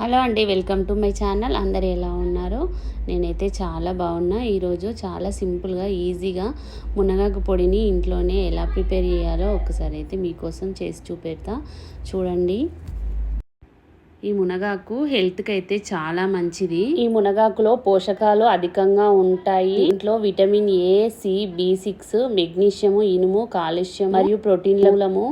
Hello అండి welcome to my channel. అందరు ఎలా ఉన్నారు? నేనైతే చాలా బాగున్నా. ఈరోజు చాలా సింపుల్గా ఈజీగా మునగాకు పొడిని ఇంట్లోనే ఎలా ప్రిపేర్ చేయాలో ఒకసారి అయితే మీకోసం చేసి చూపెడతా. చూడండి. ఈ మునగాకు హెల్త్కి అయితే చాలా మంచిది. ఈ మునగాకులో పోషకాలు అధికంగా ఉంటాయి. ఇంట్లో vitamin A C B six magnesium ఇనుము కాల్షియం మరియు ప్రోటీన్లము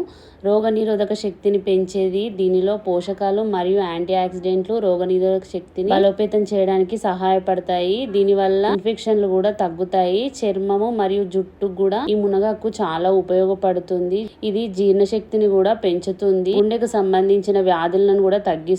రోగనిరోధక శక్తిని పెంచేది. దీనిలో పోషకాలు మరియు యాంటీ ఆక్సిడెంట్లు రోగనిరోధక శక్తిని బలోపేతం చేయడానికి సహాయపడతాయి. దీనివల్ల ఇన్ఫెక్షన్లు కూడా తగ్గుతాయి. చర్మము మరియు జుట్టు కూడా ఈ మునగాకు చాలా ఉపయోగపడుతుంది. ఇది జీర్ణశక్తిని కూడా పెంచుతుంది. గుండెకు సంబంధించిన వ్యాధులను కూడా తగ్గిస్తుంది.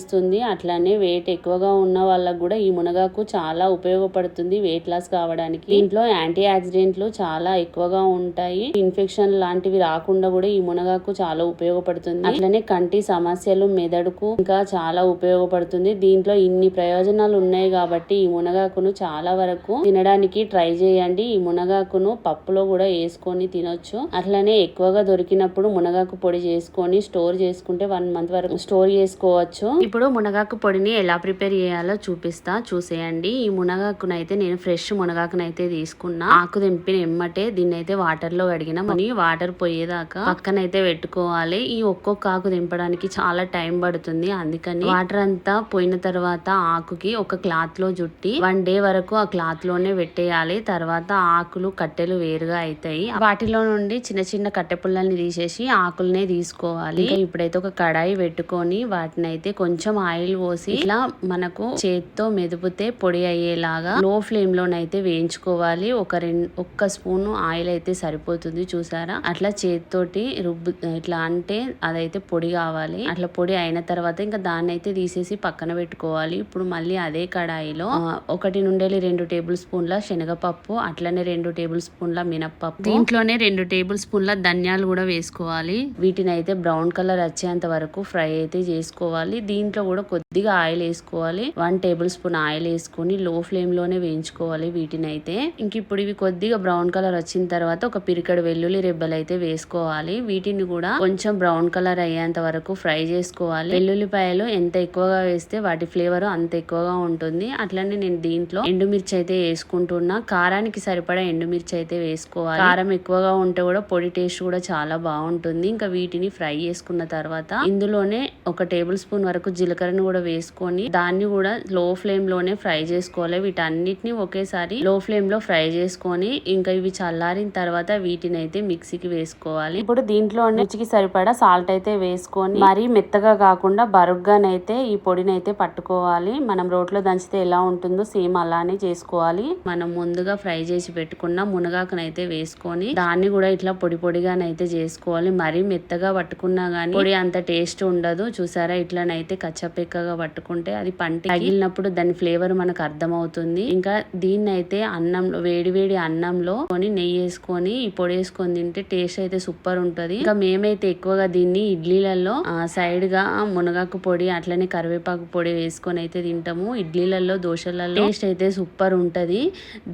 అట్లానే వెయిట్ ఎక్కువగా ఉన్న వాళ్ళకు కూడా ఈ మునగాకు చాలా ఉపయోగపడుతుంది వెయిట్ లాస్ కావడానికి. దీంట్లో యాంటీ ఆక్సిడెంట్లు చాలా ఎక్కువగా ఉంటాయి. ఇన్ఫెక్షన్ లాంటివి రాకుండా కూడా ఈ మునగాకు చాలా ఉపయోగపడుతుంది. అట్లనే కంటి సమస్యలు మెదడుకు ఇంకా చాలా ఉపయోగపడుతుంది. దీంట్లో ఇన్ని ప్రయోజనాలు ఉన్నాయి కాబట్టి ఈ మునగాకును చాలా వరకు తినడానికి ట్రై చేయండి. ఈ మునగాకును పప్పులో కూడా వేసుకొని తినొచ్చు. అట్లనే ఎక్కువగా దొరికినప్పుడు మునగాకు పొడి చేసుకొని స్టోర్ చేసుకుంటే వన్ మంత్ వరకు స్టోర్ చేసుకోవచ్చు. ఇప్పుడు మునగాకు పొడిని ఎలా ప్రిపేర్ చేయాలో చూపిస్తా. చూసేయండి. ఈ మునగాకునైతే నేను ఫ్రెష్ మునగాకునైతే తీసుకున్నా. ఆకు తెంపిన ఎమ్మటే దీన్ని అయితే వాటర్లో కడిగిన మనీ వాటర్ పోయేదాకా పక్కనైతే పెట్టుకోవాలి. ఈ ఒక్కొక్క ఆకు దింపడానికి చాలా టైం పడుతుంది. అందుకని వాటర్ అంతా పోయిన తర్వాత ఆకుకి ఒక క్లాత్లో జుట్టి వన్ డే వరకు ఆ క్లాత్లోనే పెట్టేయాలి. తర్వాత ఆకులు కట్టెలు వేరుగా అవుతాయి వాటిలో నుండి చిన్న చిన్న కట్టె పుల్లల్ని తీసేసి ఆకులనే తీసుకోవాలి. ఇప్పుడైతే ఒక కడాయి పెట్టుకొని వాటిని అయితే కొంచెం ఆయిల్ పోసి ఇట్లా మనకు చేత్తో మెదిపితే పొడి అయ్యేలాగా లో ఫ్లేమ్ లోనైతే వేయించుకోవాలి. ఒక రెండు ఒక్క స్పూన్ ఆయిల్ అయితే సరిపోతుంది చూసారా? అట్లా చేతితోటి రుబ్బు ఇట్లా అంటే అదైతే పొడి కావాలి. అట్లా పొడి అయిన తర్వాత ఇంకా దాన్ని అయితే తీసేసి పక్కన పెట్టుకోవాలి. ఇప్పుడు మళ్ళీ అదే కడాయిలో ఒకటి నుండి రెండు టేబుల్ స్పూన్ల శనగపప్పు అట్లనే రెండు టేబుల్ స్పూన్ల మినప్పప్పు. దీంట్లోనే రెండు టేబుల్ స్పూన్ల ధనియాలు కూడా వేసుకోవాలి. వీటిని అయితే బ్రౌన్ కలర్ వచ్చేంత వరకు ఫ్రై అయితే చేసుకోవాలి. దీంట్లో కూడా కొద్దిగా ఆయిల్ వేసుకోవాలి. వన్ టేబుల్ స్పూన్ ఆయిల్ వేసుకొని లో ఫ్లేమ్లోనే వేయించుకోవాలి వీటిని అయితే ఇంక ఇప్పుడు ఇవి కొద్దిగా బ్రౌన్ కలర్ వచ్చిన తర్వాత ఒక పిరికడు వెల్లుల్లి రెబ్బలు అయితే వేసుకోవాలి. వీటిని కూడా కొంచెం బ్రౌన్ కలర్ అయ్యేంత వరకు ఫ్రై చేసుకోవాలి. వెల్లుల్లిపాయలు ఎంత ఎక్కువగా వేస్తే వాటి ఫ్లేవర్ అంత ఎక్కువగా ఉంటుంది. అట్లనే నేను దీంట్లో ఎండుమిర్చి అయితే వేసుకుంటున్నా. కారానికి సరిపడా ఎండుమిర్చి అయితే వేసుకోవాలి. కారం ఎక్కువగా ఉంటే కూడా పొడి టేస్ట్ కూడా చాలా బాగుంటుంది. ఇంకా వీటిని ఫ్రై చేసుకున్న తర్వాత ఇందులోనే ఒక టేబుల్ స్పూన్ వరకు జీలకర్రను కూడా వేసుకొని దాన్ని కూడా లో ఫ్లేమ్లోనే ఫ్రై చేసుకోవాలి. వీటన్నిటిని ఒకేసారి లో ఫ్లేమ్లో ఫ్రై చేసుకొని ఇంకా ఇవి చల్లారిన తర్వాత వీటిని అయితే మిక్సీకి వేసుకోవాలి. ఇప్పుడు దీంట్లో రుచికి సరిపడా సాల్ట్ అయితే వేసుకొని మరీ మెత్తగా కాకుండా బరుగ్గానైతే ఈ పొడిని అయితే పట్టుకోవాలి. మనం రోట్లో దంచితే ఎలా ఉంటుందో సేమ్ అలానే చేసుకోవాలి. మనం ముందుగా ఫ్రై చేసి పెట్టుకున్న మునగాకునైతే వేసుకొని దాన్ని కూడా ఇట్లా పొడి పొడిగానైతే చేసుకోవాలి. మరీ మెత్తగా పట్టుకున్నా గానీ పొడి అంత టేస్ట్ ఉండదు. చూసారా? ఇట్లానైతే కచ్చపెక్కగా పట్టుకుంటే అది పంట తగిలినప్పుడు దాని ఫ్లేవర్ మనకు అర్థమవుతుంది. ఇంకా దీన్ని అయితే అన్నంలో వేడి వేడి అన్నంలో కొని నెయ్యి వేసుకొని ఈ పొడి వేసుకొని తింటే టేస్ట్ అయితే సూపర్ ఉంటుంది. ఇంకా మేమైతే ఎక్కువగా దీన్ని ఇడ్లీలలో సైడ్గా మునగాకు పొడి అట్లనే కరివేపాకు పొడి వేసుకొని అయితే తింటాము. ఇడ్లీలలో దోశలలో టేస్ట్ అయితే సూపర్ ఉంటది.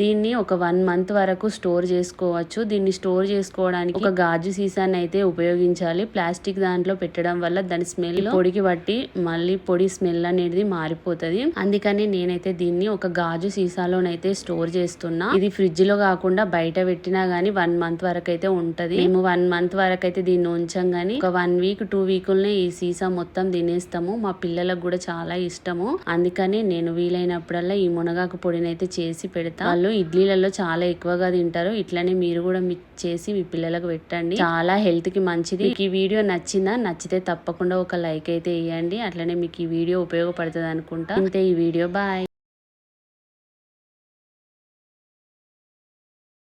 దీన్ని ఒక వన్ మంత్ వరకు స్టోర్ చేసుకోవచ్చు. దీన్ని స్టోర్ చేసుకోవడానికి ఒక గాజు సీసాన్ని అయితే ఉపయోగించాలి. ప్లాస్టిక్ దాంట్లో పెట్టడం వల్ల దాని స్మెల్ పొడికి బట్టి మళ్ళీ పొడి స్మెల్ అనేది మారిపోతుంది. అందుకని నేనైతే దీన్ని ఒక గాజు సీసాలోనైతే స్టోర్ చేస్తున్నా. ఇది ఫ్రిడ్జ్లో కాకుండా బయట పెట్టినా గానీ వన్ మంత్ వరకు అయితే ఉంటది. మేము వన్ మంత్ వరకు అయితే దీన్ని ఉంచాం గానీ ఒక వన్ వీక్ టూ వీకుల్నే ఈ సీసా మొత్తం తినేస్తాము. మా పిల్లలకు కూడా చాలా ఇష్టము. అందుకని నేను వీలైనప్పుడల్లా ఈ మునగాకు పొడిని అయితే చేసి పెడతా. వాళ్ళు ఇడ్లీలలో చాలా ఎక్కువగా తింటారు. ఇట్లనే మీరు కూడా చేసి మీ పిల్లలకు పెట్టండి. చాలా హెల్త్కి మంచిది ఈ వీడియో నచ్చిందా? నచ్చితే తప్పకుండా ఒక లైక్ అయితే వేయండి అట్లనే మీకు ఈ వీడియో ఉపయోగపడుతుంది అనుకుంటా. అంతే ఈ వీడియో బాయ్.